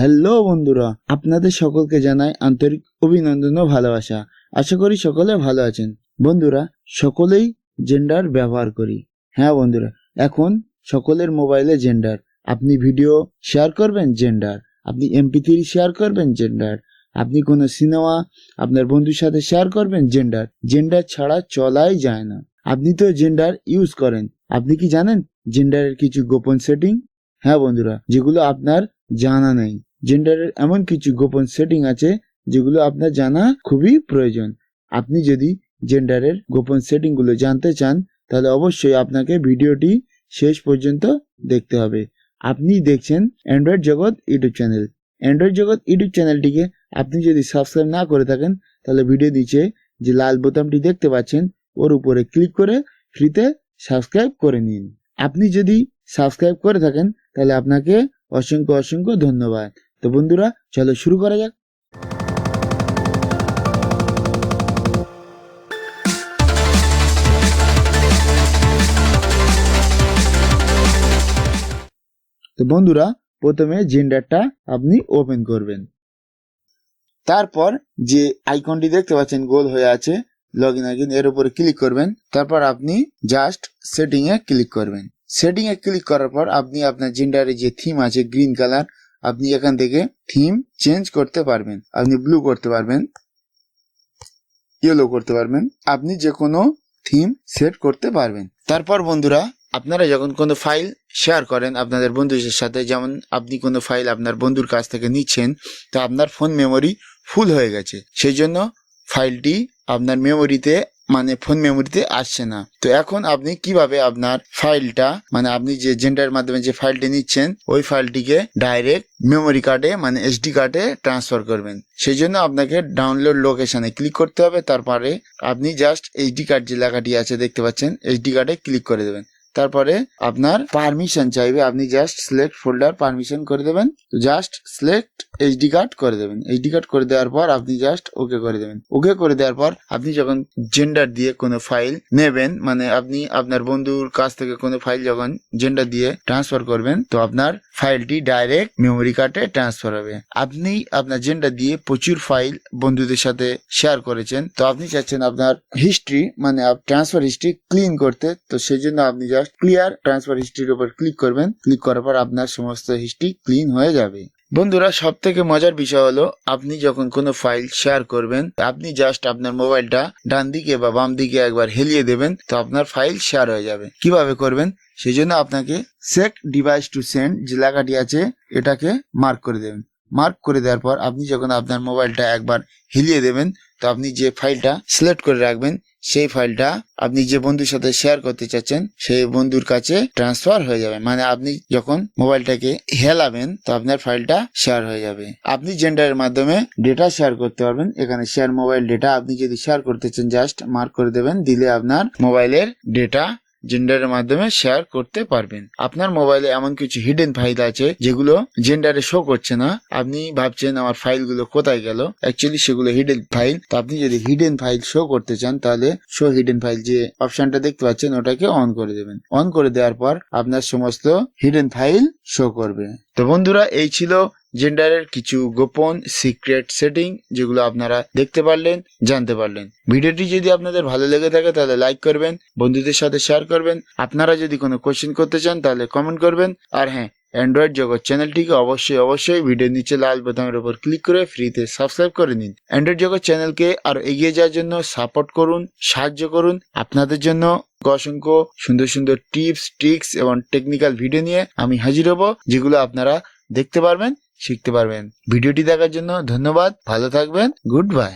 Hello বন্ধুরা, আপনাদের সকলকে জানাই আন্তরিক অভিনন্দন ও ভালোবাসা। আশা করি সকলে ভালো আছেন। বন্ধুরা, সকলেই জেন্ডার ব্যবহার করি। হ্যাঁ বন্ধুরা, এখন সকলের মোবাইলে জেন্ডার আপনি ভিডিও শেয়ার করবেন জেন্ডার আপনি এমপি থ্রি শেয়ার করবেন জেন্ডার আপনি কোনো সিনেমা আপনার বন্ধুর সাথে শেয়ার করবেন জেন্ডার জেন্ডার ছাড়া চলাই যায় না। আপনি তো জেন্ডার ইউজ করেন। আপনি কি জানেন? জেন্ডারের কিছু গোপন সেটিং হ্যাঁ বন্ধুরা, যেগুলো আপনার জানা নেই। জেন্ডারের এমন কিছু গোপন সেটিং আছে যেগুলো আপনার জানা খুবই প্রয়োজন। আপনি যদি জেন্ডারের গোপন সেটিংগুলো জানতে চান, তাহলে অবশ্যই আপনাকে ভিডিওটি শেষ পর্যন্ত দেখতে হবে। আপনি দেখছেন Android Jagat YouTube channel Android Jagat YouTube চ্যানেলটিকে আপনি যদি সাবস্ক্রাইব না করে থাকেন, তাহলে ভিডিও নিচে যে লাল বোতামটি দেখতে পাচ্ছেন, ওর উপরে ক্লিক করে ফ্রিতে সাবস্ক্রাইব করে নিন। আপনি যদি সাবস্ক্রাইব করে থাকেন, তাহলে আপনাকে অসংখ্য অসংখ্য ধন্যবাদ। তো বন্ধুরা, চলো শুরু করা যাক। তো বন্ধুরা, প্রথমে জেন্ডারটা আপনি ওপেন করবেন। তারপর যে আইকনটি দেখতে পাচ্ছেন, গোল হয়ে আছে লগ ইন আইকন এর উপরে ক্লিক করবেন। তারপর আপনি জাস্ট সেটিং এ ক্লিক করবেন। সেটিং এ ক্লিক করার পর আপনি আপনার জেন্ডারে যে থিম আছে গ্রিন কালার আপনি এখান থেকে থিম চেঞ্জ করতে পারবেন। আপনি ব্লু করতে পারবেন ইয়েলো করতে পারবেন। আপনি যে কোনো থিম সেট করতে পারবেন। তারপর বন্ধুরা, আপনারা যখন কোনো ফাইল শেয়ার করেন আপনাদের বন্ধুদের সাথে, যেমন আপনি কোনো ফাইল আপনার বন্ধুর কাছ থেকে নিচ্ছেন, তো আপনার ফোন মেমোরি ফুল হয়ে গেছে। সেই জন্য ফাইলটি আপনার মেমোরিতে মানে ফোন মেমোরিতে আসছে না। তো এখন আপনি কীভাবে আপনার ফাইলটা মানে আপনি যে জেন্ডার মাধ্যমে যে ফাইলটি নিচ্ছেন, ওই ফাইলটিকে ডাইরেক্ট মেমোরি কার্ডে মানে এসডি কার্ডে ট্রান্সফার করবেন। সেই জন্য আপনাকে ডাউনলোড লোকেশনে ক্লিক করতে হবে। তারপরে আপনি জাস্ট এইচডি কার্ড যে লেখাটি আছে, দেখতে পাচ্ছেন এইচডি কার্ডে ক্লিক করে দেবেন। তারপরে আপনার পারমিশন চাইবে। আপনি জাস্ট সিলেক্ট ফোল্ডার পারমিশন করে দেবেন। জাস্ট সিলেক্ট এইচডি কার্ড করে দেবেন। এইচডি কার্ড করে দেওয়ার পর আপনি জাস্ট ওকে করে দেবেন। ওকে করে দেওয়ার পর আপনি যখন জেন্ডার দিয়ে কোনো ফাইল নেবেন মানে আপনি আপনার বন্ধুর কাছ থেকে কোনো ফাইল যখন জেন্ডার দিয়ে ট্রান্সফার করবেন, তো আপনার ফাইলটি ডাইরেক্ট মেমোরি কার্ডে ট্রান্সফার হবে। আপনি আপনার জেন্ডার দিয়ে প্রচুর ফাইল বন্ধুদের সাথে শেয়ার করেছেন, তো আপনি চাচ্ছেন আপনার হিস্ট্রি মানে ট্রান্সফার হিস্ট্রি ক্লিন করতে, তো সেই জন্য আপনি জাস্ট ক্লিয়ার ট্রান্সফার হিস্ট্রির উপর ক্লিক করবেন। ক্লিক করার পর আপনার সমস্ত হিস্ট্রি ক্লিন হয়ে যাবে। বন্ধুরা সব থেকে মজার বিষয় হলো, আপনি যখন কোনো ফাইল শেয়ার করবেন, আপনি জাস্ট আপনার মোবাইলটা ডান দিকে বা বাম দিকে একবার হেলিয়ে দেবেন, তো আপনার ফাইল শেয়ার হয়ে যাবে। কীভাবে করবেন? সেই জন্য আপনাকে সেক ডিভাইস টু সেন্ড যে লেখাটি আছে, এটাকে মার্ক করে দেবেন। মার্ক করে দেওয়ার পর আপনি যখন আপনার মোবাইলটা একবার হিলিয়ে দেবেন, তো আপনি যে ফাইলটা সিলেক্ট করে রাখবেন সেই ফাইলটা আপনি যে বন্ধুর সাথে শেয়ার করতে চাচ্ছেন, সেই বন্ধুর কাছে ট্রান্সফার হয়ে যাবে। মানে আপনি যখন মোবাইলটাকে হেলাবেন, তো আপনার ফাইলটা শেয়ার হয়ে যাবে। আপনি জেন্ডারের মাধ্যমে ডেটা শেয়ার করতে পারবেন। এখানে শেয়ার মোবাইল ডেটা আপনি যদি শেয়ার করতে চান জাস্ট মার্ক করে দেবেন, দিলে আপনার মোবাইলের ডেটা জেন্ডারের মাধ্যমে শেয়ার করতে পারবেন। আপনার মোবাইলে এমন কিছু হিডেন ফাইল আছে যেগুলো জেন্ডারে শো করছে না। আপনি ভাবছেন আমার ফাইলগুলো কোথায় গেল? অ্যাকচুয়ালি সেগুলো হিডেন ফাইল তো আপনি যদি হিডেন ফাইল শো করতে চান, তাহলে শো হিডেন ফাইল যে অপশনটা দেখতে পাচ্ছেন, ওটাকে অন করে দেবেন। অন করে দেওয়ার পর আপনার সমস্ত হিডেন ফাইল শো করবে। তো বন্ধুরা, এই ছিল জেন্ডারের কিছু গোপন সিক্রেট সেটিং যেগুলো আপনারা দেখতে পারলেন, জানতে পারলেন। ভিডিওটি যদি আপনাদের ভালো লেগে থাকে তাহলে লাইক করবেন, বন্ধুদের সাথে শেয়ার করবেন। আপনারা যদি কোনো কোশ্চেন করতে চান তাহলে কমেন্ট করবেন। আর হ্যাঁ অ্যান্ড্রয়েড জগৎ চ্যানেলটিকে অবশ্যই অবশ্যই ভিডিওর নিচে লাল বোতামের উপর ক্লিক করে ফ্রিতে সাবস্ক্রাইব করে নিন। অ্যান্ড্রয়েড জগৎ চ্যানেলকে আরও এগিয়ে যাওয়ার জন্য সাপোর্ট করুন, সাহায্য করুন। আপনাদের জন্য অসংখ্য সুন্দর সুন্দর টিপস ট্রিক্স এবং টেকনিক্যাল ভিডিও নিয়ে আমি হাজির হব, যেগুলো আপনারা দেখতে পারবেন। শিখতে পারবেন। ভিডিওটি দেখার জন্য ধন্যবাদ। ভালো থাকবেন। Good bye.